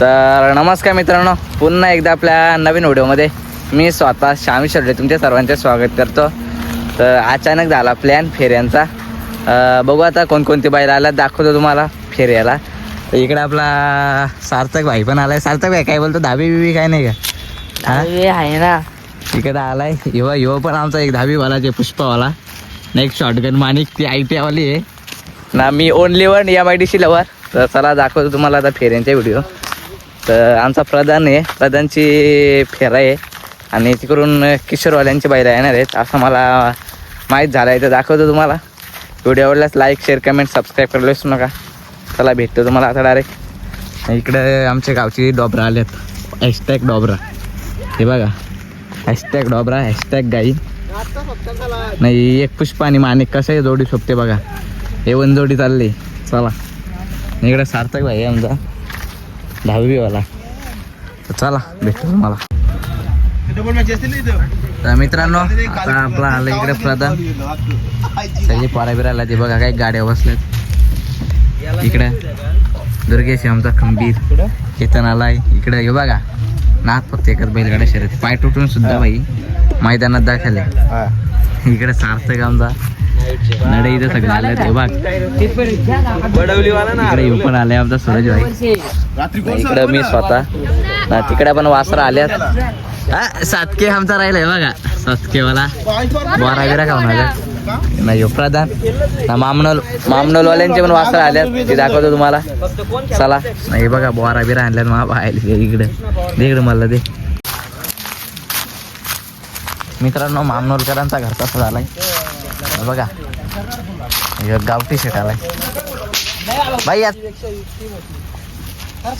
तर नमस्कार मित्रांनो पुन्हा एकदा आपल्या नवीन व्हिडिओमध्ये मी स्वतः श्यामी शर्डे तुमच्या सर्वांचे स्वागत करतो. तर अचानक झाला प्लॅन फेऱ्यांचा. बघू आता कोणकोणती बाहेर आल्या दाखवतो तुम्हाला फेऱ्याला. तर इकडे आपला सार्थक भाई पण आलाय. सार्थक भाई काय बोलतो? दहावी बिवी काय नाही का? अरे आहे ना. इकडे आलाय. युवा युवा पण आमचा एक दहावीवाला जे पुष्पावाला. नेक्स्ट शॉटगन माणिक ती आय टी वाली आहे. ना मी only one M I D C lover तर चला दाखवतो तुम्हाला आता फेऱ्यांचे व्हिडिओ तर आमचा प्रधान आहे. प्रधानची फेरा आहे. आणि तिकडून किशोरवाल्यांची बाहेर येणार आहेत. असं मला माहीत झालं आहे तर दाखवतो तुम्हाला. व्हिडिओ आवडल्यास लाईक शेअर कमेंट सबस्क्राईब करायला विसरू नका. चला भेटतो तुम्हाला आता डायरेक्ट इकडे आमच्या गावची डोबरा आहेत हॅशटॅग डोबरा. हे बघा. हॅशटॅग डोबरा हॅशटॅग गाई. नाही एक पुष्प आणि माणिक. कसं आहे जोडी सोपते बघा. हे वन जोडी चालली. चला. इकडे सार्थक भाई आहे आमचा. दहावीवाला. तर चला भेटतो तुम्हाला. तर मित्रांनो आता आपला आलं इकडे प्रधान. सगळी पोरा बिरायला ते बघा काय गाड्या बसल्यात. इकडे दुर्गेश आमचा खंबीर. केतन आलाय. इकडे हे बघा नाथ फक्त एकच बैलगाड्या शर्यत. पाय तुटून सुद्धा बाई मैदानात दाखवले इकडे सार्थक आमचा. नडे इथं सगळं आलं ते बघ. इकडे येऊ पण आले आमचा सूरज भाई. इकडे मी स्वतः. ना तिकडे पण वासरा आल्यात. हा, सातके आमचा राहिलाय बघा. सातकेवाला. बोरा बिरा खाऊन आल्यात नाही ह्यो प्रधान. ना मामनल मामनलवाल्यांचे पण वासर आल्यात. ते दाखवतो तुम्हाला. चला. नाही बघा बोरा बिरा आणल्यात मा बाहेर. इकडे. दे इकडे मला दे. मित्रांनो मामनोलकरांचा घर कसा झालाय बघा. गावठी शेट आलाय. बाई यात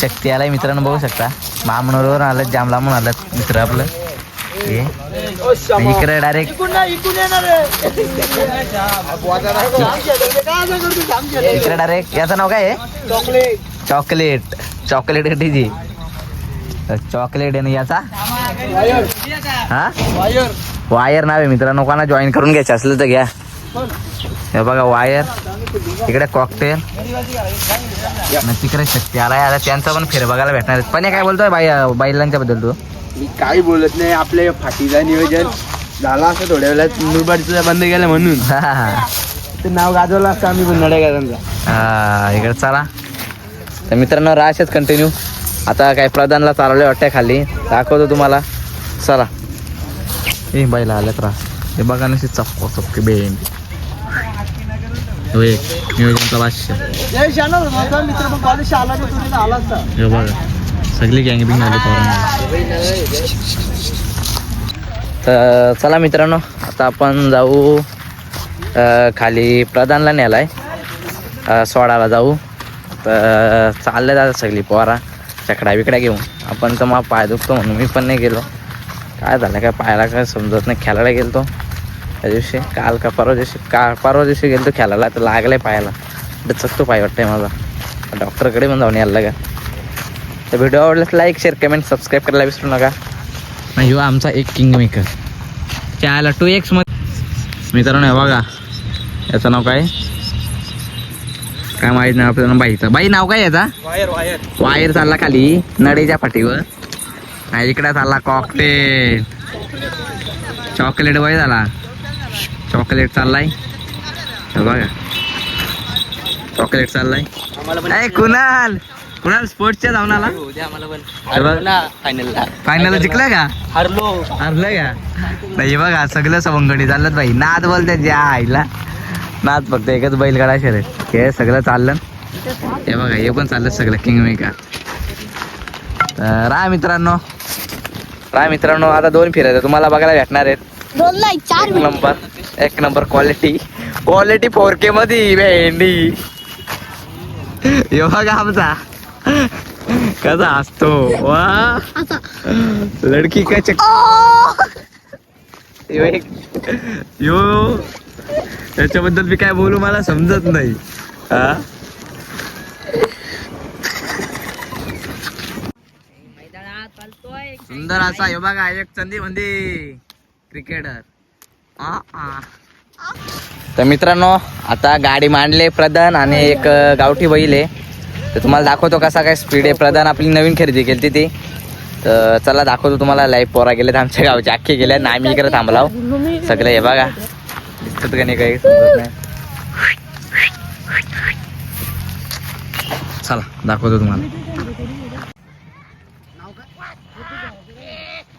शक्ती आलाय मित्रांनो बघू शकता. मामनोरवर आलं जाम लांबून आलं मित्र आपलं. इकडे डायरेक्ट इकडे डायरेक्ट याचं नाव काय आहे? चॉकलेट. चॉकलेट कटीची चॉकलेट आणि याचा? हा? वायर. नाव आहे मित्रांनो कोणा जॉईन करून घ्यायचं असलं तर घ्या. हे बघा वायर. इकडे कॉकटेल तिकडे शक्ती. आलाय आता त्यांचा पण फेर बघायला भेटणार. पण काय बोलतोय बाई बैलांच्या बद्दल तू? मी काही बोलत नाही. आपल्या फाटीचं नियोजन झाला असं थोड्या वेळात. मुरबाडचं बंद केलं म्हणून. ते नाव गाजवलं असतं आम्ही पण नड्यागाजांचा हा, इकडे चला. तर मित्रांनो राहशेच कंटिन्यू आता काय प्रधानला चालवले वाटते खाली. दाखवतो तुम्हाला. चला. ए बाईला आल्यात राहा हे बघा नशी चपको चपके बेंड. हो एक नियोजनचा भाष्य मित्र पण कॉलेज आला तुम्ही आला असता हे बघा सगळी गँग बिंग आली पोरांना. तर चला मित्रांनो आता आपण जाऊ खाली प्रधानला नेलाय अ, सोडायला जाऊ. तर चालले जातात सगळी पोरा. चकड्या बिकड्या घेऊन. आपण तर मग पाय दुखतो म्हणून मी पण नाही गेलो. काय झालं काय पायाला काय समजत नाही. खेळायला गेलतो. त्या दिवशी काल का परवा दिवशी का परवा दिवशी गेलतो खेळायला तर लागले पायाला. चकतो पाय वाटतंय माझा. डॉक्टरकडे पण जाऊन यायला का तर व्हिडिओ आवडल्यास लाईक शेअर कमेंट सबस्क्राईब करायला विसरू नका. नाही हो आमचा एक किंग मेकर. त्याला टू एक्समध्ये. मित्रांनो बघा. याचं नाव काय? काय माहीत नाही आपल्याला बाईचं बाई. नाव काय याचा? Wire wire. वायर चालला खाली नडीच्या पाठीवर. आणि इकडे चालला कॉकटेल चॉकलेट बाई झाला. चॉकलेट चाललाय. बघा. चॉकलेट चाललाय. कुणाल? कुणाल स्पोर्ट्सच्या जाऊन आला फायनल जिंकलं का? हरलो. हरलं का? नाही बघा सगळं सवंगडी चाललं भाई नाद बोलते ज्या आईला. नाद फक्त एकच बैलगाडा शर्यत हे सगळं चाललं. हे बघा हे पण चाललं सगळं किंग मेकर राहा मित्रांनो. राहा मित्रांनो आता दोन फिरायचं. तुम्हाला बघायला भेटणार आहेत. दोन नाही चार एक नंबर एक number quality quality four K मध्ये भेंडी. हे बघा आमचा. कसा असतो वा. लडकी का चक यो त्याच्याबद्दल मी काय बोलू मला समजत नाही. हा? सुंदर असा हे बघा एक संधी मध्ये क्रिकेटर. तर मित्रांनो आता गाडी मांडले प्रधान आणि एक गावठी बैल आहे. तर तुम्हाला दाखवतो कसा काय स्पीड आहे. प्रधान आपली नवीन खरेदी केली ती. तर चला दाखवतो तुम्हाला लाईव्ह पोरा गेलेत आमच्या गावचे अख्खे गेले ना आम्ही इकडे थांबलाव सगळे हे बघा. दिसतात का नाही काही चला दाखवतो तुम्हाला.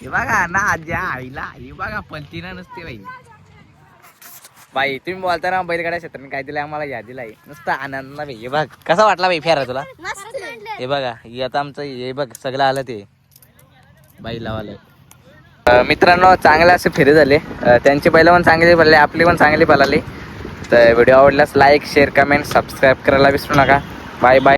हे बघा ना आज्या आईला हे बघा पलतीना नसते बाई. बाई तुम्ही बोलता ना बैलगाड्या क्षेत्राने काय दिलं आम्हाला या दिलाय. नुसतं आनंद ना भाई हे बघ कसा वाटला बाई फेरा तुला? हे बघा हे आता आमचं हे बघ सगळं आलं ते. बाई लावायला मित्रांनो चांगले असे फेरे झाले. त्यांची बैल पण चांगली पडले आपली पण चांगली पळाली. तर व्हिडिओ आवडल्यास लाईक शेअर कमेंट सबस्क्राईब करायला विसरू नका. Bye bye